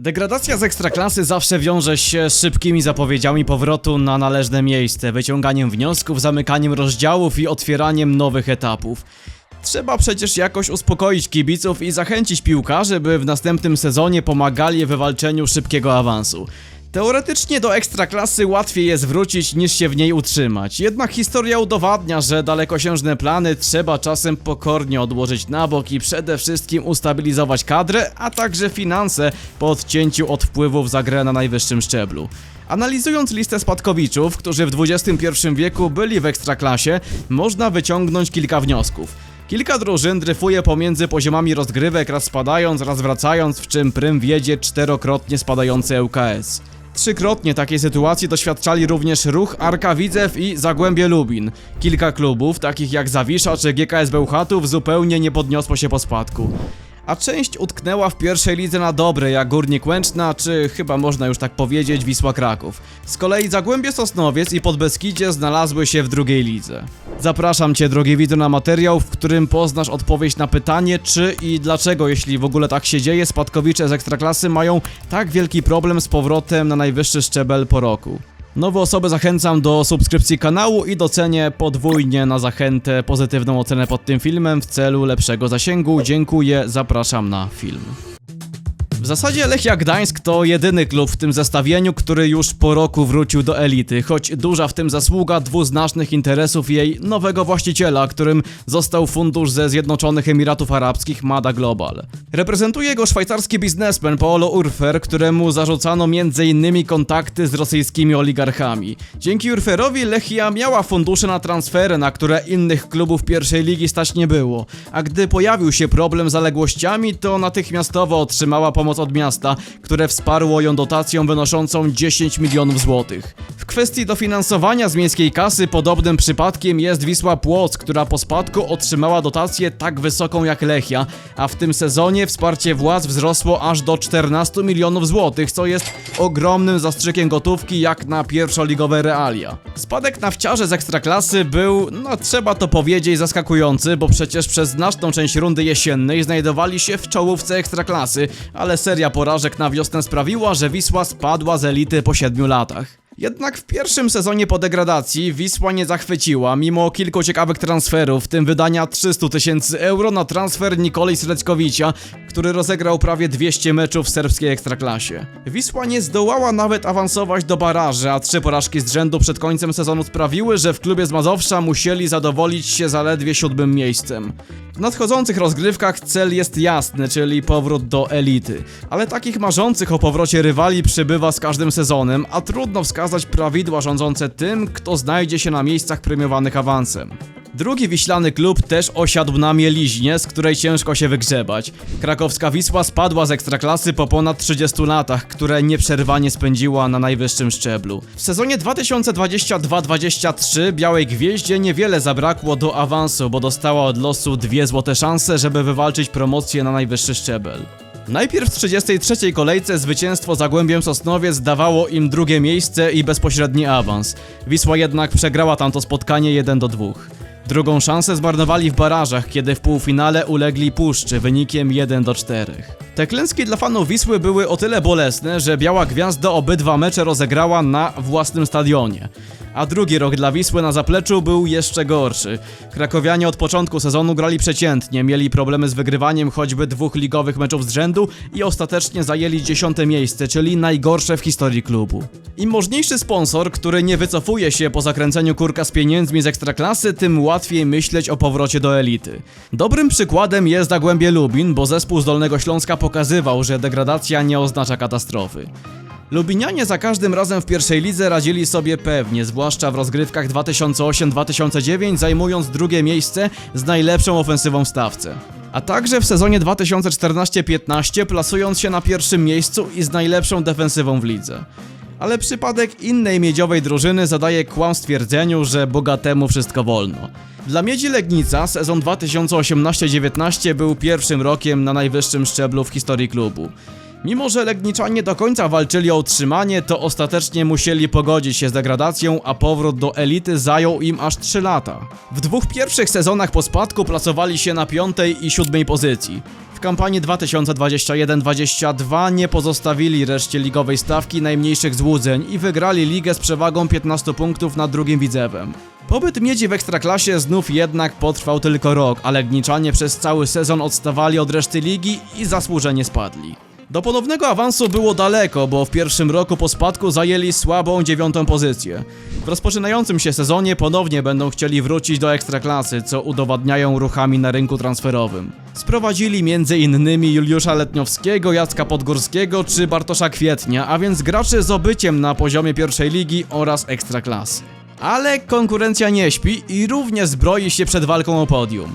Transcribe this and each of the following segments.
Degradacja z ekstraklasy zawsze wiąże się z szybkimi zapowiedziami powrotu na należne miejsce, wyciąganiem wniosków, zamykaniem rozdziałów i otwieraniem nowych etapów. Trzeba przecież jakoś uspokoić kibiców i zachęcić piłkarzy, by w następnym sezonie pomagali w wywalczeniu szybkiego awansu. Teoretycznie do ekstraklasy łatwiej jest wrócić niż się w niej utrzymać, jednak historia udowadnia, że dalekosiężne plany trzeba czasem pokornie odłożyć na bok i przede wszystkim ustabilizować kadrę, a także finanse po odcięciu od wpływów za grę na najwyższym szczeblu. Analizując listę spadkowiczów, którzy w XXI wieku byli w ekstraklasie, można wyciągnąć kilka wniosków. Kilka drużyn dryfuje pomiędzy poziomami rozgrywek, raz spadając, raz wracając, w czym prym wiedzie czterokrotnie spadający ŁKS. Trzykrotnie takiej sytuacji doświadczali również Ruch, Arka Widzew i Zagłębie Lubin. Kilka klubów, takich jak Zawisza czy GKS Bełchatów, zupełnie nie podniosło się po spadku. A część utknęła w pierwszej lidze na dobre, jak Górnik Łęczna, czy chyba można już tak powiedzieć Wisła Kraków. Z kolei Zagłębie Sosnowiec i Podbeskidzie znalazły się w drugiej lidze. Zapraszam Cię, drogi widzu, na materiał, w którym poznasz odpowiedź na pytanie, czy i dlaczego, jeśli w ogóle tak się dzieje, spadkowicze z Ekstraklasy mają tak wielki problem z powrotem na najwyższy szczebel po roku. Nowe osoby zachęcam do subskrypcji kanału i docenię podwójnie na zachętę pozytywną ocenę pod tym filmem w celu lepszego zasięgu. Dziękuję, zapraszam na film. Zasadzie Lechia Gdańsk to jedyny klub w tym zestawieniu, który już po roku wrócił do elity, choć duża w tym zasługa dwuznacznych interesów jej nowego właściciela, którym został fundusz ze Zjednoczonych Emiratów Arabskich Mada Global. Reprezentuje go szwajcarski biznesmen Paolo Urfer, któremu zarzucano m.in. kontakty z rosyjskimi oligarchami. Dzięki Urferowi Lechia miała fundusze na transfery, na które innych klubów pierwszej ligi stać nie było, a gdy pojawił się problem z zaległościami, to natychmiastowo otrzymała pomoc od miasta, które wsparło ją dotacją wynoszącą 10 milionów złotych. W kwestii dofinansowania z miejskiej kasy podobnym przypadkiem jest Wisła Płock, która po spadku otrzymała dotację tak wysoką jak Lechia, a w tym sezonie wsparcie władz wzrosło aż do 14 milionów złotych, co jest ogromnym zastrzykiem gotówki jak na pierwszoligowe realia. Spadek na wciarze z ekstraklasy był, no trzeba to powiedzieć, zaskakujący, bo przecież przez znaczną część rundy jesiennej znajdowali się w czołówce ekstraklasy, ale seria porażek na wiosnę sprawiła, że Wisła spadła z elity po 7 latach. Jednak w pierwszym sezonie po degradacji Wisła nie zachwyciła, mimo kilku ciekawych transferów, w tym wydania 300 tysięcy euro na transfer Nikolej Srećkowicza, który rozegrał prawie 200 meczów w serbskiej ekstraklasie. Wisła nie zdołała nawet awansować do baraży, a trzy porażki z rzędu przed końcem sezonu sprawiły, że w klubie z Mazowsza musieli zadowolić się zaledwie siódmym miejscem. W nadchodzących rozgrywkach cel jest jasny, czyli powrót do elity. Ale takich marzących o powrocie rywali przybywa z każdym sezonem, a trudno wskazać prawidła rządzące tym, kto znajdzie się na miejscach premiowanych awansem. Drugi wiślany klub też osiadł na mieliźnie, z której ciężko się wygrzebać. Krakowska Wisła spadła z ekstraklasy po ponad 30 latach, które nieprzerwanie spędziła na najwyższym szczeblu. W sezonie 2022-23 Białej Gwieździe niewiele zabrakło do awansu, bo dostała od losu dwie złote szanse, żeby wywalczyć promocję na najwyższy szczebel. Najpierw w 33. kolejce zwycięstwo Zagłębiem Sosnowiec dawało im drugie miejsce i bezpośredni awans. Wisła jednak przegrała tamto spotkanie 1 do 2. Drugą szansę zmarnowali w barażach, kiedy w półfinale ulegli Puszczy wynikiem 1 do 4. Te klęski dla fanów Wisły były o tyle bolesne, że Biała Gwiazda obydwa mecze rozegrała na własnym stadionie. A drugi rok dla Wisły na zapleczu był jeszcze gorszy. Krakowianie od początku sezonu grali przeciętnie, mieli problemy z wygrywaniem choćby dwóch ligowych meczów z rzędu i ostatecznie zajęli dziesiąte miejsce, czyli najgorsze w historii klubu. Im możniejszy sponsor, który nie wycofuje się po zakręceniu kurka z pieniędzmi z ekstraklasy, tym łatwiej myśleć o powrocie do elity. Dobrym przykładem jest Zagłębie Lubin, bo zespół z Dolnego Śląska pokazywał, że degradacja nie oznacza katastrofy. Lubinianie za każdym razem w pierwszej lidze radzili sobie pewnie, zwłaszcza w rozgrywkach 2008-2009, zajmując drugie miejsce z najlepszą ofensywą w stawce. A także w sezonie 2014-15 plasując się na pierwszym miejscu i z najlepszą defensywą w lidze. Ale przypadek innej miedziowej drużyny zadaje kłam stwierdzeniu, że bogatemu wszystko wolno. Dla Miedzi Legnica sezon 2018-19 był pierwszym rokiem na najwyższym szczeblu w historii klubu. Mimo, że Legniczanie do końca walczyli o utrzymanie, to ostatecznie musieli pogodzić się z degradacją, a powrót do elity zajął im aż 3 lata. W dwóch pierwszych sezonach po spadku placowali się na piątej i siódmej pozycji. W kampanii 2021-22 nie pozostawili reszcie ligowej stawki najmniejszych złudzeń i wygrali ligę z przewagą 15 punktów nad drugim widzewem. Pobyt Miedzi w Ekstraklasie znów jednak potrwał tylko rok, a Legniczanie przez cały sezon odstawali od reszty ligi i zasłużenie spadli. Do ponownego awansu było daleko, bo w pierwszym roku po spadku zajęli słabą dziewiątą pozycję. W rozpoczynającym się sezonie ponownie będą chcieli wrócić do Ekstraklasy, co udowadniają ruchami na rynku transferowym. Sprowadzili m.in. Juliusza Letniowskiego, Jacka Podgórskiego czy Bartosza Kwietnia, a więc graczy z obyciem na poziomie pierwszej ligi oraz Ekstraklasy. Ale konkurencja nie śpi i również zbroi się przed walką o podium.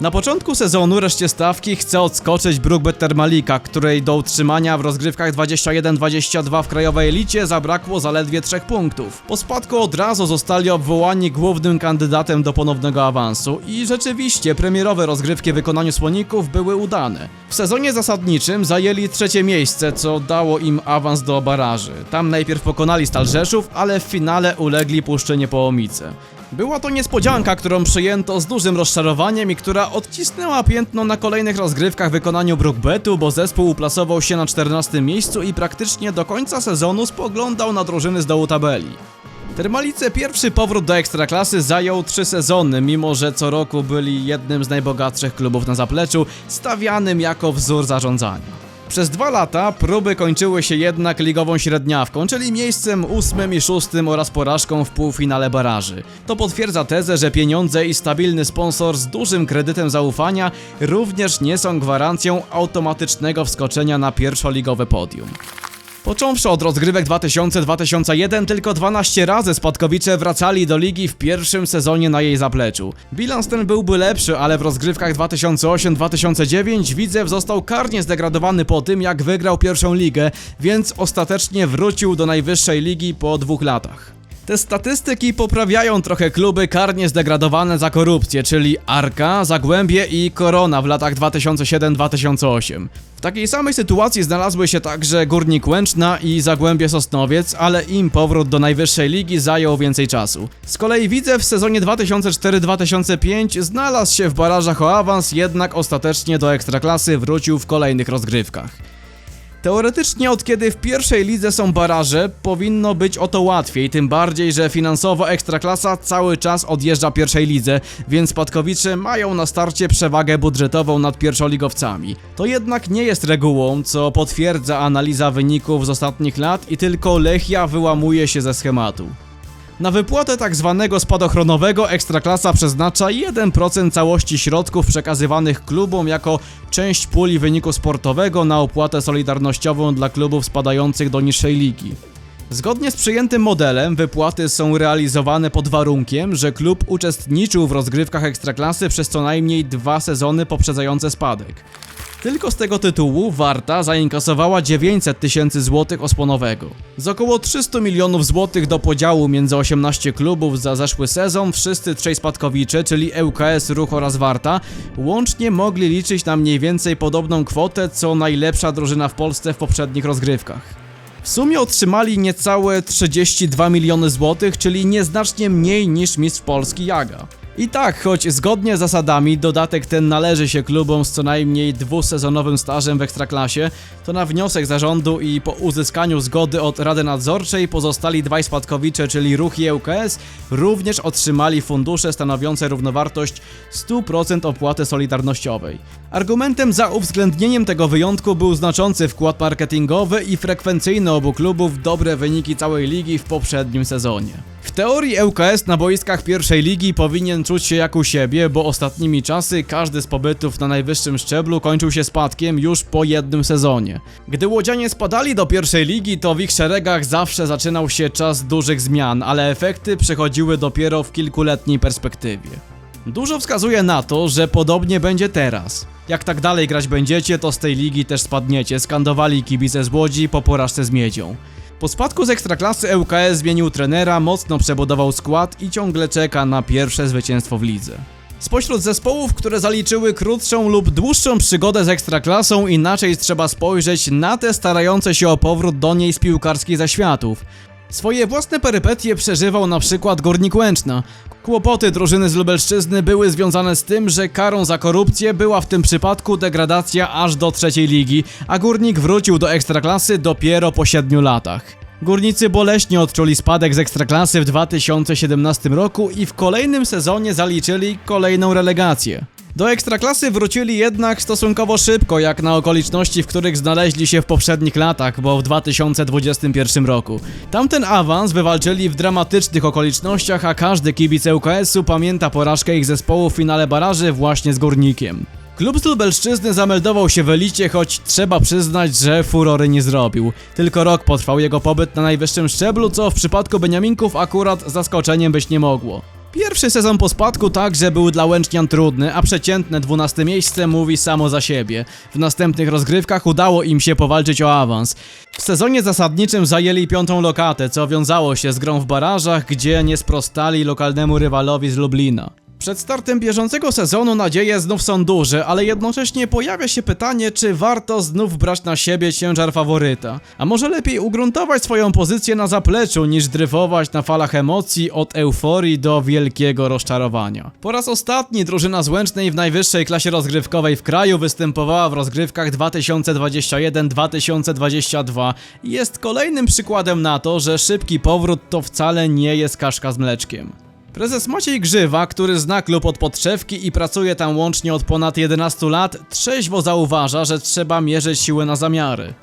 Na początku sezonu reszcie stawki chce odskoczyć Brookbet Termalika, której do utrzymania w rozgrywkach 21-22 w krajowej elicie zabrakło zaledwie 3 punktów. Po spadku od razu zostali obwołani głównym kandydatem do ponownego awansu i rzeczywiście premierowe rozgrywki w wykonaniu słoników były udane. W sezonie zasadniczym zajęli trzecie miejsce, co dało im awans do baraży. Tam najpierw pokonali Stal Rzeszów, ale w finale ulegli Puszczynie Połomice. Była to niespodzianka, którą przyjęto z dużym rozczarowaniem i która odcisnęła piętno na kolejnych rozgrywkach w wykonaniu Brookbetu, bo zespół uplasował się na 14 miejscu i praktycznie do końca sezonu spoglądał na drużyny z dołu tabeli. Termalice pierwszy powrót do Ekstraklasy zajął trzy sezony, mimo że co roku byli jednym z najbogatszych klubów na zapleczu, stawianym jako wzór zarządzania. Przez dwa lata próby kończyły się jednak ligową średniawką, czyli miejscem ósmym i szóstym oraz porażką w półfinale baraży. To potwierdza tezę, że pieniądze i stabilny sponsor z dużym kredytem zaufania również nie są gwarancją automatycznego wskoczenia na pierwszoligowe podium. Począwszy od rozgrywek 2000-2001, tylko 12 razy spadkowicze wracali do ligi w pierwszym sezonie na jej zapleczu. Bilans ten byłby lepszy, ale w rozgrywkach 2008-2009 Widzew został karnie zdegradowany po tym, jak wygrał pierwszą ligę, więc ostatecznie wrócił do najwyższej ligi po dwóch latach. Te statystyki poprawiają trochę kluby karnie zdegradowane za korupcję, czyli Arka, Zagłębie i Korona w latach 2007-2008. W takiej samej sytuacji znalazły się także Górnik Łęczna i Zagłębie Sosnowiec, ale im powrót do najwyższej ligi zajął więcej czasu. Z kolei widzę w sezonie 2004-2005 znalazł się w barażach o awans, jednak ostatecznie do Ekstraklasy wrócił w kolejnych rozgrywkach. Teoretycznie od kiedy w pierwszej lidze są baraże, powinno być o to łatwiej, tym bardziej, że finansowo Ekstraklasa cały czas odjeżdża pierwszej lidze, więc spadkowicze mają na starcie przewagę budżetową nad pierwszoligowcami. To jednak nie jest regułą, co potwierdza analiza wyników z ostatnich lat i tylko Lechia wyłamuje się ze schematu. Na wypłatę tak zwanego spadochronowego Ekstraklasa przeznacza 1% całości środków przekazywanych klubom jako część puli wyniku sportowego na opłatę solidarnościową dla klubów spadających do niższej ligi. Zgodnie z przyjętym modelem wypłaty są realizowane pod warunkiem, że klub uczestniczył w rozgrywkach Ekstraklasy przez co najmniej dwa sezony poprzedzające spadek. Tylko z tego tytułu Warta zainkasowała 900 tysięcy złotych osłonowego. Z około 300 milionów złotych do podziału między 18 klubów za zeszły sezon wszyscy trzej spadkowicze, czyli ŁKS, Ruch oraz Warta, łącznie mogli liczyć na mniej więcej podobną kwotę co najlepsza drużyna w Polsce w poprzednich rozgrywkach. W sumie otrzymali niecałe 32 miliony złotych, czyli nieznacznie mniej niż mistrz Polski Jaga. I tak, choć zgodnie z zasadami dodatek ten należy się klubom z co najmniej dwusezonowym stażem w Ekstraklasie, to na wniosek zarządu i po uzyskaniu zgody od Rady Nadzorczej pozostali dwaj spadkowicze, czyli Ruch i ŁKS, również otrzymali fundusze stanowiące równowartość 100% opłaty solidarnościowej. Argumentem za uwzględnieniem tego wyjątku był znaczący wkład marketingowy i frekwencyjny obu klubów dobre wyniki całej ligi w poprzednim sezonie. W teorii ŁKS na boiskach pierwszej ligi powinien czuć się jak u siebie, bo ostatnimi czasy każdy z pobytów na najwyższym szczeblu kończył się spadkiem już po jednym sezonie. Gdy łodzianie spadali do pierwszej ligi, to w ich szeregach zawsze zaczynał się czas dużych zmian, ale efekty przychodziły dopiero w kilkuletniej perspektywie. Dużo wskazuje na to, że podobnie będzie teraz. Jak tak dalej grać będziecie, to z tej ligi też spadniecie, skandowali kibice z Łodzi po porażce z Miedzią. Po spadku z Ekstraklasy ŁKS zmienił trenera, mocno przebudował skład i ciągle czeka na pierwsze zwycięstwo w lidze. Spośród zespołów, które zaliczyły krótszą lub dłuższą przygodę z Ekstraklasą, inaczej trzeba spojrzeć na te starające się o powrót do niej z piłkarskich zaświatów. Swoje własne perypetie przeżywał na przykład Górnik Łęczna. Kłopoty drużyny z Lubelszczyzny były związane z tym, że karą za korupcję była w tym przypadku degradacja aż do trzeciej ligi, a Górnik wrócił do Ekstraklasy dopiero po 7 latach. Górnicy boleśnie odczuli spadek z Ekstraklasy w 2017 roku i w kolejnym sezonie zaliczyli kolejną relegację. Do Ekstraklasy wrócili jednak stosunkowo szybko, jak na okoliczności, w których znaleźli się w poprzednich latach, bo w 2021 roku. Tamten awans wywalczyli w dramatycznych okolicznościach, a każdy kibic ŁKS-u pamięta porażkę ich zespołu w finale baraży właśnie z Górnikiem. Klub z Lubelszczyzny zameldował się w elicie, choć trzeba przyznać, że furory nie zrobił. Tylko rok potrwał jego pobyt na najwyższym szczeblu, co w przypadku Beniaminków akurat zaskoczeniem być nie mogło. Pierwszy sezon po spadku także był dla Łęcznian trudny, a przeciętne 12 miejsce mówi samo za siebie. W następnych rozgrywkach udało im się powalczyć o awans. W sezonie zasadniczym zajęli piątą lokatę, co wiązało się z grą w barażach, gdzie nie sprostali lokalnemu rywalowi z Lublina. Przed startem bieżącego sezonu nadzieje znów są duże, ale jednocześnie pojawia się pytanie, czy warto znów brać na siebie ciężar faworyta. A może lepiej ugruntować swoją pozycję na zapleczu, niż dryfować na falach emocji od euforii do wielkiego rozczarowania. Po raz ostatni drużyna z Łęcznej w najwyższej klasie rozgrywkowej w kraju występowała w rozgrywkach 2021-2022 i jest kolejnym przykładem na to, że szybki powrót to wcale nie jest kaszka z mleczkiem. Prezes Maciej Grzywa, który zna klub od podszewki i pracuje tam łącznie od ponad 11 lat, trzeźwo zauważa, że trzeba mierzyć siły na zamiary.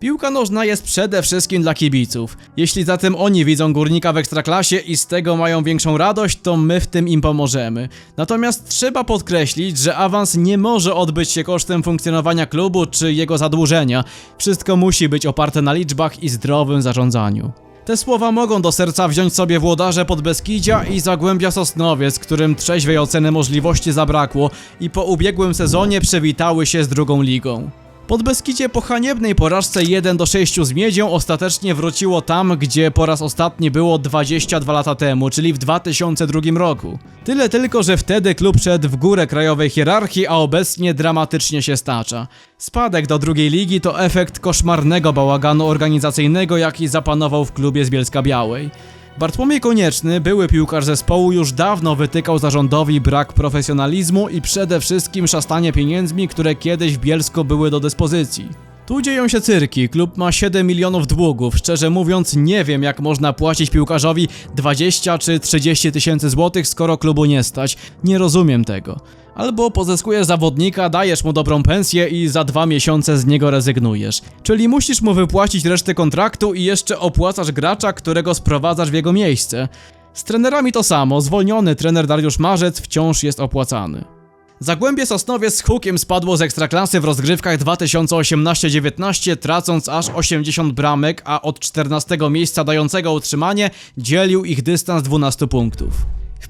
Piłka nożna jest przede wszystkim dla kibiców. Jeśli zatem oni widzą górnika w ekstraklasie i z tego mają większą radość, to my w tym im pomożemy. Natomiast trzeba podkreślić, że awans nie może odbyć się kosztem funkcjonowania klubu czy jego zadłużenia. Wszystko musi być oparte na liczbach i zdrowym zarządzaniu. Te słowa mogą do serca wziąć sobie włodarze Podbeskidzia i Zagłębia Sosnowiec, którym trzeźwej oceny możliwości zabrakło i po ubiegłym sezonie przewitały się z drugą ligą. Podbeskidzie po haniebnej porażce 1 do 6 z Miedzią ostatecznie wróciło tam, gdzie po raz ostatni było 22 lata temu, czyli w 2002 roku. Tyle tylko, że wtedy klub szedł w górę krajowej hierarchii, a obecnie dramatycznie się stacza. Spadek do drugiej ligi to efekt koszmarnego bałaganu organizacyjnego, jaki zapanował w klubie z Bielska Białej. Bartłomiej Konieczny, były piłkarz zespołu, już dawno wytykał zarządowi brak profesjonalizmu i przede wszystkim szastanie pieniędzmi, które kiedyś w Bielsku były do dyspozycji. Tu dzieją się cyrki, klub ma 7 milionów długów, szczerze mówiąc nie wiem jak można płacić piłkarzowi 20 czy 30 tysięcy złotych, skoro klubu nie stać, nie rozumiem tego. Albo pozyskujesz zawodnika, dajesz mu dobrą pensję i za dwa miesiące z niego rezygnujesz. Czyli musisz mu wypłacić resztę kontraktu i jeszcze opłacasz gracza, którego sprowadzasz w jego miejsce. Z trenerami to samo, zwolniony trener Dariusz Marzec wciąż jest opłacany. Zagłębie Sosnowiec z hukiem spadło z ekstraklasy w rozgrywkach 2018-19, tracąc aż 80 bramek, a od 14 miejsca dającego utrzymanie dzielił ich dystans 12 punktów.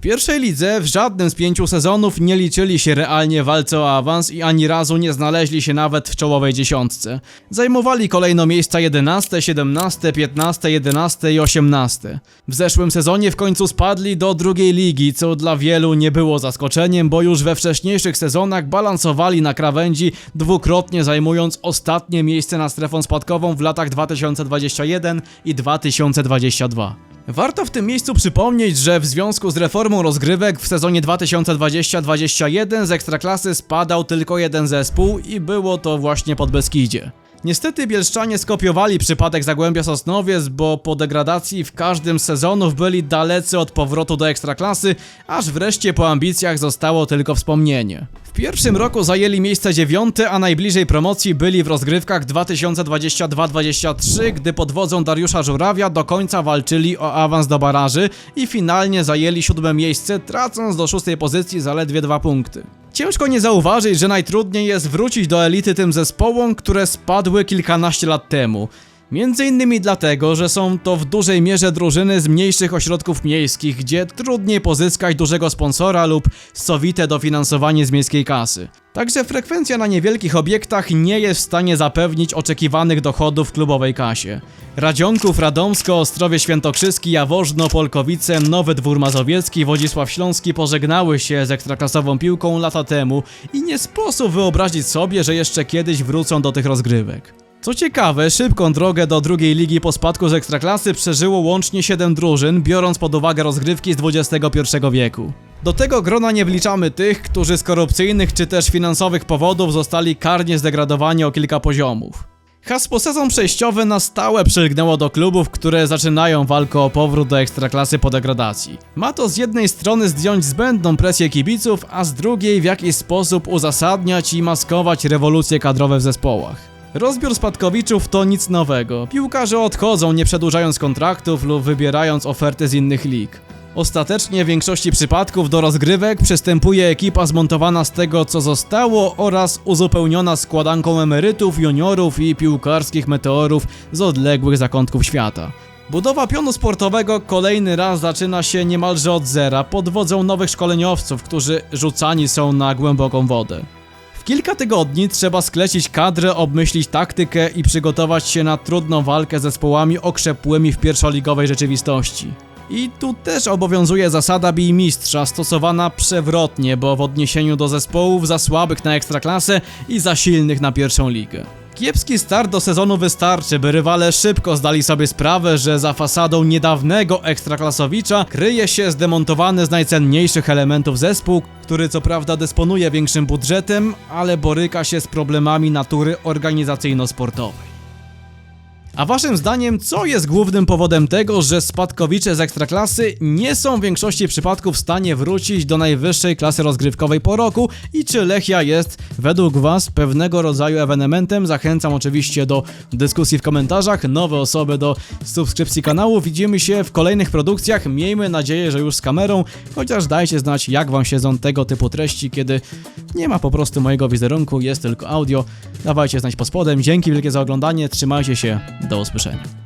Pierwszej lidze w żadnym z pięciu sezonów nie liczyli się realnie w walce o awans i ani razu nie znaleźli się nawet w czołowej dziesiątce. Zajmowali kolejno miejsca 11, 17, 15, 11 i 18. W zeszłym sezonie w końcu spadli do drugiej ligi, co dla wielu nie było zaskoczeniem, bo już we wcześniejszych sezonach balansowali na krawędzi, dwukrotnie zajmując ostatnie miejsce na strefą spadkową w latach 2021 i 2022. Warto w tym miejscu przypomnieć, że w związku z reformą rozgrywek w sezonie 2020-2021 z Ekstraklasy spadał tylko jeden zespół i było to właśnie Podbeskidzie. Niestety Bielszczanie skopiowali przypadek Zagłębia Sosnowiec, bo po degradacji w każdym z sezonów byli dalecy od powrotu do Ekstraklasy, aż wreszcie po ambicjach zostało tylko wspomnienie. Pierwszym roku zajęli miejsce dziewiąte, a najbliżej promocji byli w rozgrywkach 2022-23, gdy pod wodzą Dariusza Żurawia do końca walczyli o awans do baraży i finalnie zajęli siódme miejsce, tracąc do szóstej pozycji zaledwie dwa punkty. Ciężko nie zauważyć, że najtrudniej jest wrócić do elity tym zespołom, które spadły kilkanaście lat temu. Między innymi dlatego, że są to w dużej mierze drużyny z mniejszych ośrodków miejskich, gdzie trudniej pozyskać dużego sponsora lub sowite dofinansowanie z miejskiej kasy. Także frekwencja na niewielkich obiektach nie jest w stanie zapewnić oczekiwanych dochodów klubowej kasie. Radzionków, Radomsko, Ostrowie Świętokrzyski, Jaworzno, Polkowice, Nowy Dwór Mazowiecki, Wodzisław Śląski pożegnały się z ekstraklasową piłką lata temu i nie sposób wyobrazić sobie, że jeszcze kiedyś wrócą do tych rozgrywek. Co ciekawe, szybką drogę do drugiej ligi po spadku z Ekstraklasy przeżyło łącznie 7 drużyn, biorąc pod uwagę rozgrywki z XXI wieku. Do tego grona nie wliczamy tych, którzy z korupcyjnych czy też finansowych powodów zostali karnie zdegradowani o kilka poziomów. Hasło sezon przejściowy na stałe przylgnęło do klubów, które zaczynają walkę o powrót do ekstraklasy po degradacji. Ma to z jednej strony zdjąć zbędną presję kibiców, a z drugiej w jakiś sposób uzasadniać i maskować rewolucje kadrowe w zespołach. Rozbiór spadkowiczów to nic nowego. Piłkarze odchodzą nie przedłużając kontraktów lub wybierając oferty z innych lig. Ostatecznie w większości przypadków do rozgrywek przystępuje ekipa zmontowana z tego co zostało oraz uzupełniona składanką emerytów, juniorów i piłkarskich meteorów z odległych zakątków świata. Budowa pionu sportowego kolejny raz zaczyna się niemalże od zera pod wodzą nowych szkoleniowców, którzy rzucani są na głęboką wodę. Kilka tygodni trzeba sklecić kadrę, obmyślić taktykę i przygotować się na trudną walkę z zespołami okrzepłymi w pierwszoligowej rzeczywistości. I tu też obowiązuje zasada bij mistrza, stosowana przewrotnie, bo w odniesieniu do zespołów za słabych na ekstraklasę i za silnych na pierwszą ligę. Kiepski start do sezonu wystarczy, by rywale szybko zdali sobie sprawę, że za fasadą niedawnego ekstraklasowicza kryje się zdemontowany z najcenniejszych elementów zespół, który co prawda dysponuje większym budżetem, ale boryka się z problemami natury organizacyjno-sportowej. A waszym zdaniem, co jest głównym powodem tego, że spadkowicze z ekstraklasy nie są w większości przypadków w stanie wrócić do najwyższej klasy rozgrywkowej po roku? I czy Lechia jest według was pewnego rodzaju ewenementem? Zachęcam oczywiście do dyskusji w komentarzach, nowe osoby do subskrypcji kanału. Widzimy się w kolejnych produkcjach, miejmy nadzieję, że już z kamerą, chociaż dajcie znać jak wam siedzą tego typu treści, kiedy nie ma po prostu mojego wizerunku, jest tylko audio. Dawajcie znać pod spodem, dzięki wielkie za oglądanie, trzymajcie się, do usłyszenia.